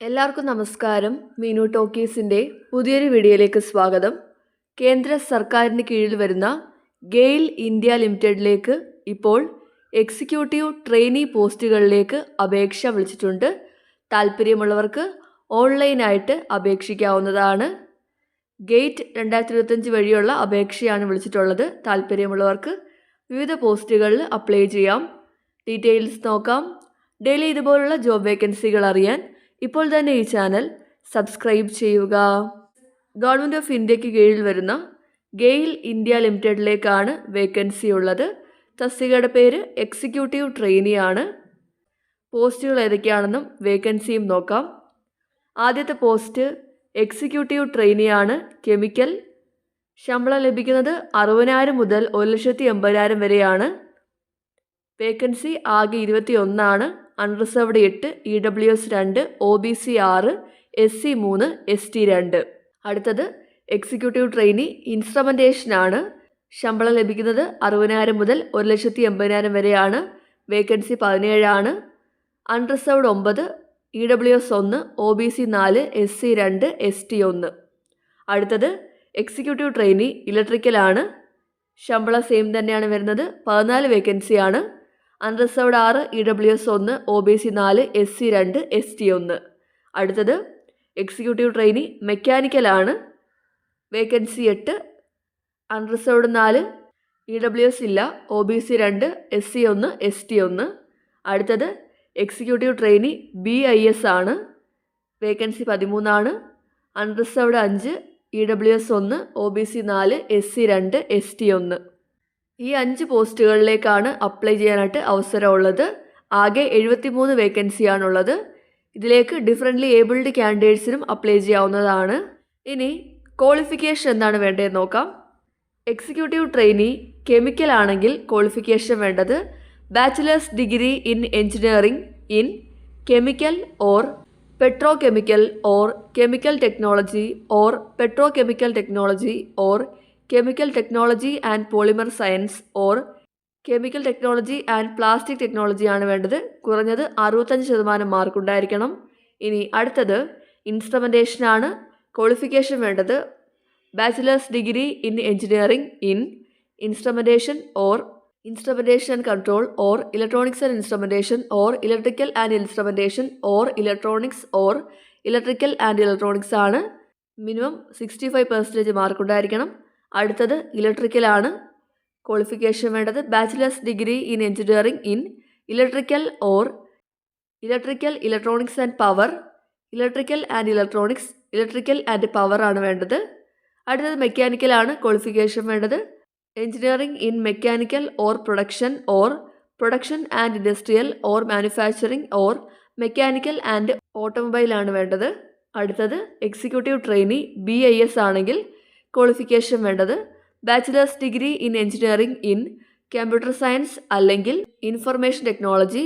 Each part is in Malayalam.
എല്ലാവർക്കും നമസ്കാരം. മീനു ടോക്കീസിന്റെ പുതിയൊരു വീഡിയോയിലേക്ക് സ്വാഗതം. കേന്ദ്ര സർക്കാരിന് കീഴിൽ വരുന്ന ഗെയിൽ ഇന്ത്യ ലിമിറ്റഡിലേക്ക് ഇപ്പോൾ എക്സിക്യൂട്ടീവ് ട്രെയിനി പോസ്റ്റുകളിലേക്ക് അപേക്ഷ വിളിച്ചിട്ടുണ്ട്. താല്പര്യമുള്ളവർക്ക് ഓൺലൈനായിട്ട് അപേക്ഷിക്കാവുന്നതാണ്. ഗേറ്റ് രണ്ടായിരത്തി ഇരുപത്തഞ്ച് വഴിയുള്ള അപേക്ഷയാണ് വിളിച്ചിട്ടുള്ളത്. താല്പര്യമുള്ളവർക്ക് വിവിധ പോസ്റ്റുകളിൽ അപ്ലൈ ചെയ്യാം. ഡീറ്റെയിൽസ് നോക്കാം. ഡെയിലി ഇതുപോലുള്ള ജോബ് വേക്കൻസികൾ അറിയാൻ ഇപ്പോൾ തന്നെ ഈ ചാനൽ സബ്സ്ക്രൈബ് ചെയ്യുക. ഗവൺമെന്റ് ഓഫ് ഇന്ത്യയ്ക്ക് കീഴിൽ വരുന്ന ഗെയിൽ ഇന്ത്യ ലിമിറ്റഡിലേക്കാണ് വേക്കൻസി ഉള്ളത്. തസ്തികയുടെ പേര് എക്സിക്യൂട്ടീവ് ട്രെയിനി ആണ് പോസ്റ്റുകൾ ഏതൊക്കെയാണെന്നും വേക്കൻസിയും നോക്കാം. ആദ്യത്തെ പോസ്റ്റ് എക്സിക്യൂട്ടീവ് ട്രെയിനിയാണ് കെമിക്കൽ. ശമ്പളം ലഭിക്കുന്നത് അറുപതിനായിരം മുതൽ ഒരു ലക്ഷത്തി എൺപതിനായിരം വരെയാണ്. വേക്കൻസി ആകെ ഇരുപത്തി ഒന്നാണ് അൺറിസർവ്ഡ് എട്ട് ഇ ഡബ്ല്യു എസ് രണ്ട് ഒ ബി സി ആറ് എസ് സി മൂന്ന് എസ് ടി രണ്ട്. അടുത്തത് എക്സിക്യൂട്ടീവ് ട്രെയിനി ഇൻസ്ട്രമെന്റേഷനാണ് ശമ്പളം ലഭിക്കുന്നത് അറുപതിനായിരം മുതൽ ഒരു ലക്ഷത്തി എൺപതിനായിരം വരെയാണ്. വേക്കൻസി പതിനേഴാണ് അൺറിസർവ്ഡ് ഒമ്പത് ഇ ഡബ്ല്യു എസ് ഒന്ന് ഒ ബി സി നാല് എസ് സി രണ്ട് എസ് ടി ഒന്ന്. അടുത്തത് എക്സിക്യൂട്ടീവ് ട്രെയിനി ഇലക്ട്രിക്കലാണ് ശമ്പളം സെയിം തന്നെയാണ് വരുന്നത്. പതിനാല് വേക്കൻസിയാണ് അൺറിസർവ്ഡ് ആറ് ഇ ഡബ്ല്യു എസ് ഒന്ന് ഒ ബി സി നാല് എസ് സി രണ്ട് എസ് ടി ഒന്ന്. അടുത്തത് എക്സിക്യൂട്ടീവ് ട്രെയിനി മെക്കാനിക്കലാണ് വേക്കൻസി എട്ട് അൺറിസർവ്ഡ് നാല് ഇ ഡബ്ല്യു എസ് ഇല്ല. ഒ ബി സി രണ്ട് എസ് സി ഒന്ന് എസ് ടി ഒന്ന്. അടുത്തത് executive trainee B I S ആണ്. വേക്കൻസി പതിമൂന്നാണ്. അൺറിസർവ്ഡ് അഞ്ച് ഇ ഡബ്ല്യു എസ് ഒന്ന് ഒ ബി സി നാല് എസ് സി രണ്ട് എസ് ടി ഒന്ന്. ഈ അഞ്ച് പോസ്റ്റുകളിലേക്കാണ് അപ്ലൈ ചെയ്യാനായിട്ട് അവസരമുള്ളത്. ആകെ എഴുപത്തി മൂന്ന് വേക്കൻസിയാണുള്ളത്. ഇതിലേക്ക് ഡിഫറെന്റ്ലി ഏബിൾഡ് ക്യാൻഡിഡേറ്റ്സിനും അപ്ലൈ ചെയ്യാവുന്നതാണ്. ഇനി ക്വാളിഫിക്കേഷൻ എന്താണ് വേണ്ടതെന്ന് നോക്കാം. എക്സിക്യൂട്ടീവ് ട്രെയിനി കെമിക്കൽ ആണെങ്കിൽ ക്വാളിഫിക്കേഷൻ വേണ്ടത്. Bachelor's degree in engineering in chemical or petro chemical or chemical technology or petro chemical technology or chemical technology and polymer science or chemical technology and plastic technology ആണ് വേണ്ടത്. കുറഞ്ഞത് അറുപത്തഞ്ച് ശതമാനം മാർക്ക് ഉണ്ടായിരിക്കണം. ഇനി അടുത്തത് ഇൻസ്ട്രുമെന്റേഷൻ ആണ്. ക്വാളിഫിക്കേഷൻ വേണ്ടത്. Bachelor's degree in engineering in instrumentation or instrumentation and control or electronics and instrumentation or electrical and instrumentation or electronics or electrical and electronics ആണ്. Minimum sixty five percentage mark ഉണ്ടായിരിക്കണം. അടുത്തത് ഇലക്ട്രിക്കലാണ് ക്വാളിഫിക്കേഷൻ വേണ്ടത് bachelor's degree in engineering in electrical or electrical electronics and power electrical and electronics electrical and power ആണ് വേണ്ടത്. അടുത്തത് മെക്കാനിക്കൽ ആണ്. ക്വാളിഫിക്കേഷൻ വേണ്ടത് engineering in mechanical or production or production and industrial or manufacturing or mechanical and automobile ആണ് വേണ്ടത്. അടുത്തത് executive trainee B I S ആണെങ്കിൽ ക്വാളിഫിക്കേഷൻ വേണ്ടത്. Bachelor's degree in engineering in computer science അല്ലെങ്കിൽ information technology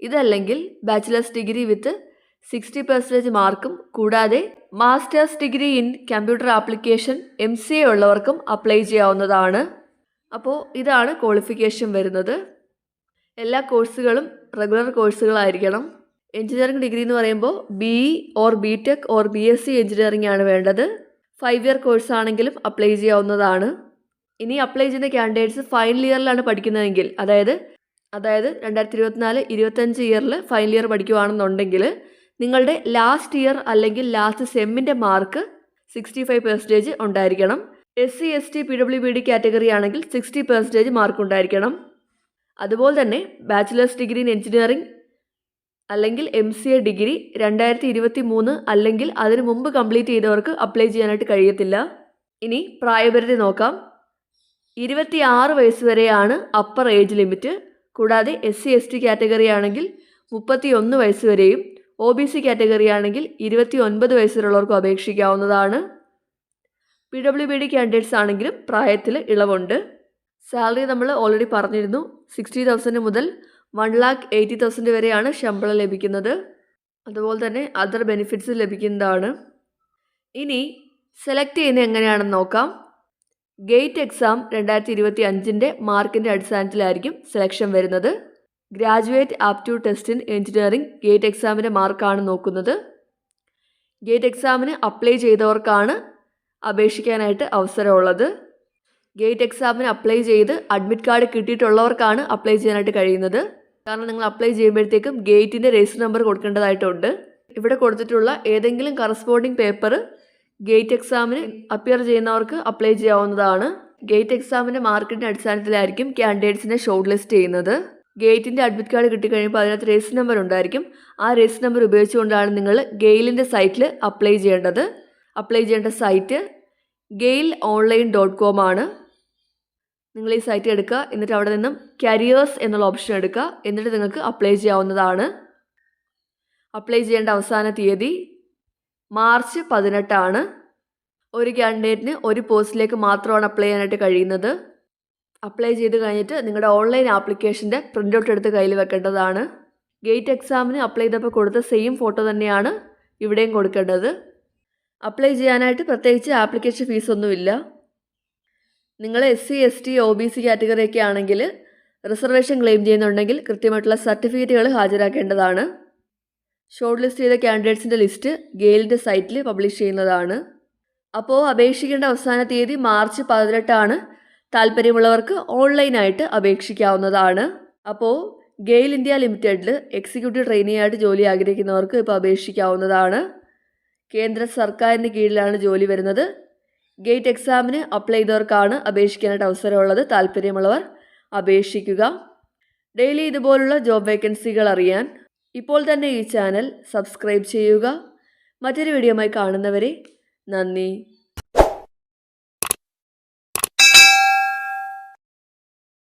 ഇതല്ലെങ്കിൽ bachelor's degree with sixty percentage മാർക്കും കൂടാതെ master's degree in computer application M C A ഉള്ളവർക്കും അപ്ലൈ ചെയ്യാവുന്നതാണ്. അപ്പോൾ ഇതാണ് ക്വാളിഫിക്കേഷൻ വരുന്നത്. എല്ലാ കോഴ്സുകളും റെഗുലർ കോഴ്സുകളായിരിക്കണം എഞ്ചിനീയറിംഗ് ഡിഗ്രി എന്ന് പറയുമ്പോൾ B E or B tech or B S C engineering ആണ് വേണ്ടത്. ഫൈവ് ഇയർ കോഴ്സ് ആണെങ്കിലും അപ്ലൈ ചെയ്യാവുന്നതാണ്. ഇനി അപ്ലൈ ചെയ്യുന്ന ക്യാൻഡിഡേറ്റ്സ് ഫൈനൽ ഇയറിലാണ് പഠിക്കുന്നതെങ്കിൽ അതായത് അതായത് രണ്ടായിരത്തി ഇരുപത്തിനാല് ഇരുപത്തഞ്ച് ഇയറിൽ ഫൈനൽ ഇയർ പഠിക്കുകയാണെന്നുണ്ടെങ്കിൽ നിങ്ങളുടെ ലാസ്റ്റ് ഇയർ അല്ലെങ്കിൽ ലാസ്റ്റ് സെമ്മിന്റെ മാർക്ക് സിക്സ്റ്റി ഫൈവ് പെർസെന്റേജ് ഉണ്ടായിരിക്കണം. S C S T P W B D category ആണെങ്കിൽ സിക്സ്റ്റി പെർസെന്റേജ് മാർക്ക് ഉണ്ടായിരിക്കണം. അതുപോലെ തന്നെ ബാച്ചിലേഴ്സ് ഡിഗ്രി ഇൻ എഞ്ചിനീയറിംഗ് അല്ലെങ്കിൽ എം സി എ ഡിഗ്രി രണ്ടായിരത്തി ഇരുപത്തി മൂന്ന് അല്ലെങ്കിൽ അതിനു മുമ്പ് കംപ്ലീറ്റ് ചെയ്തവർക്ക് അപ്ലൈ ചെയ്യാനായിട്ട് കഴിയത്തില്ല. ഇനി പ്രായപരിധി നോക്കാം. ഇരുപത്തി ആറ് വയസ്സ് വരെയാണ് അപ്പർ ഏജ് ലിമിറ്റ് കൂടാതെ S C S T category ആണെങ്കിൽ മുപ്പത്തി ഒന്ന് വയസ്സ് വരെയും ഒ ബി സി കാറ്റഗറി ആണെങ്കിൽ ഇരുപത്തി ഒൻപത് വയസ്സിലുള്ളവർക്കും അപേക്ഷിക്കാവുന്നതാണ്. P W B D candidates ആണെങ്കിലും പ്രായത്തിൽ ഇളവുണ്ട്. സാലറി നമ്മൾ ഓൾറെഡി പറഞ്ഞിരുന്നു. സിക്സ്റ്റി തൗസൻഡ് മുതൽ വൺ ലാക്ക് എയ്റ്റി തൗസൻഡ് വരെയാണ് ശമ്പളം ലഭിക്കുന്നത്. അതുപോലെ തന്നെ അതർ ബെനിഫിറ്റ്സ് ലഭിക്കുന്നതാണ്. ഇനി സെലക്ട് ചെയ്യുന്നത് എങ്ങനെയാണെന്ന് നോക്കാം. ഗേറ്റ് എക്സാം രണ്ടായിരത്തി ഇരുപത്തി അഞ്ചിന്റെ മാർക്കിന്റെ അടിസ്ഥാനത്തിലായിരിക്കും സെലക്ഷൻ വരുന്നത്. Graduate aptitude test in engineering GATE എക്സാമിന്റെ മാർക്കാണ് നോക്കുന്നത്. ഗേറ്റ് എക്സാമിന് അപ്ലൈ ചെയ്തവർക്കാണ് അപേക്ഷിക്കാനായിട്ട് അവസരമുള്ളത്. ഗേറ്റ് എക്സാമിന് അപ്ലൈ ചെയ്ത് അഡ്മിറ്റ് കാർഡ് കിട്ടിയിട്ടുള്ളവർക്കാണ് അപ്ലൈ ചെയ്യാനായിട്ട് കഴിയുന്നത്. കാരണം നിങ്ങൾ അപ്ലൈ ചെയ്യുമ്പോഴത്തേക്കും ഗേറ്റിന്റെ രജിസ്റ്റർ നമ്പർ കൊടുക്കേണ്ടതായിട്ടുണ്ട്. ഇവിടെ കൊടുത്തിട്ടുള്ള ഏതെങ്കിലും കറസ്പോണ്ടിങ് പേപ്പർ ഗേറ്റ് എക്സാമിന് അപ്പിയർ ചെയ്യുന്നവർക്ക് അപ്ലൈ ചെയ്യാവുന്നതാണ്. ഗേറ്റ് എക്സാമിന്റെ മാർക്കിന്റെ അടിസ്ഥാനത്തിലായിരിക്കും ക്യാൻഡിഡേറ്റ്സിനെ ഷോർട്ട് ലിസ്റ്റ് ചെയ്യുന്നത്. ഗേറ്റിന്റെ അഡ്മിറ്റ് കാർഡ് കിട്ടിക്കഴിയുമ്പോൾ അതിനകത്ത് രജിസ്റ്റർ നമ്പർ ഉണ്ടായിരിക്കും. ആ രജിസ്റ്റർ നമ്പർ ഉപയോഗിച്ചുകൊണ്ടാണ് നിങ്ങൾ ഗെയിലിന്റെ സൈറ്റിൽ അപ്ലൈ ചെയ്യേണ്ടത്. അപ്ലൈ ചെയ്യേണ്ട site GAIL online dot com ആണ്. നിങ്ങൾ ഈ സൈറ്റ് എടുക്കുക. എന്നിട്ട് അവിടെ നിന്നും കരിയേഴ്സ് എന്നുള്ള ഓപ്ഷൻ എടുക്കുക. എന്നിട്ട് നിങ്ങൾക്ക് അപ്ലൈ ചെയ്യാവുന്നതാണ്. അപ്ലൈ ചെയ്യേണ്ട അവസാന തീയതി മാർച്ച് പതിനെട്ടാണ്. ഒരു ക്യാൻഡിഡേറ്റിന് ഒരു പോസ്റ്റിലേക്ക് മാത്രമാണ് അപ്ലൈ ചെയ്യാനായിട്ട് കഴിയുന്നത്. അപ്ലൈ ചെയ്ത് കഴിഞ്ഞിട്ട് നിങ്ങളുടെ ഓൺലൈൻ ആപ്ലിക്കേഷന്റെ പ്രിന്റ് ഔട്ട് എടുത്ത് കയ്യിൽ വെക്കേണ്ടതാണ്. ഗേറ്റ് എക്സാമിന് അപ്ലൈ ചെയ്തപ്പോൾ കൊടുത്ത സെയിം ഫോട്ടോ തന്നെയാണ് ഇവിടെയും കൊടുക്കേണ്ടത്. അപ്ലൈ ചെയ്യാനായിട്ട് പ്രത്യേകിച്ച് ആപ്ലിക്കേഷൻ ഫീസൊന്നുമില്ല നിങ്ങൾ S C S T O B C കാറ്റഗറിയൊക്കെ ആണെങ്കിൽ റിസർവേഷൻ ക്ലെയിം ചെയ്യുന്നുണ്ടെങ്കിൽ കൃത്യമായിട്ടുള്ള സർട്ടിഫിക്കറ്റുകൾ ഹാജരാക്കേണ്ടതാണ്. ഷോർട്ട് ലിസ്റ്റ് ചെയ്ത കാൻഡിഡേറ്റ്സിന്റെ ലിസ്റ്റ് ഗെയിലിന്റെ സൈറ്റിൽ പബ്ലിഷ് ചെയ്യുന്നതാണ്. അപ്പോൾ അപേക്ഷിക്കേണ്ട അവസാന തീയതി മാർച്ച് പതിനെട്ടാണ്. താല്പര്യമുള്ളവർക്ക് ഓൺലൈനായിട്ട് അപേക്ഷിക്കാവുന്നതാണ്. അപ്പോൾ ഗെയിൽ ഇന്ത്യ ലിമിറ്റഡിൽ എക്സിക്യൂട്ടീവ് ട്രെയിനി ആയിട്ട് ജോലി ആഗ്രഹിക്കുന്നവർക്ക് ഇപ്പോൾ അപേക്ഷിക്കാവുന്നതാണ്. കേന്ദ്ര സർക്കാരിന് കീഴിലാണ് ജോലി വരുന്നത്. ഗേറ്റ് എക്സാമിന് അപ്ലൈ ചെയ്തവർക്കാണ് അപേക്ഷിക്കാനായിട്ട് അവസരമുള്ളത്. താല്പര്യമുള്ളവർ അപേക്ഷിക്കുക. ഡെയിലി ഇതുപോലുള്ള ജോബ് വേക്കൻസികൾ അറിയാൻ ഇപ്പോൾ തന്നെ ഈ ചാനൽ സബ്സ്ക്രൈബ് ചെയ്യുക. മറ്റൊരു വീഡിയോയുമായി കാണുന്നവരെ നന്ദി.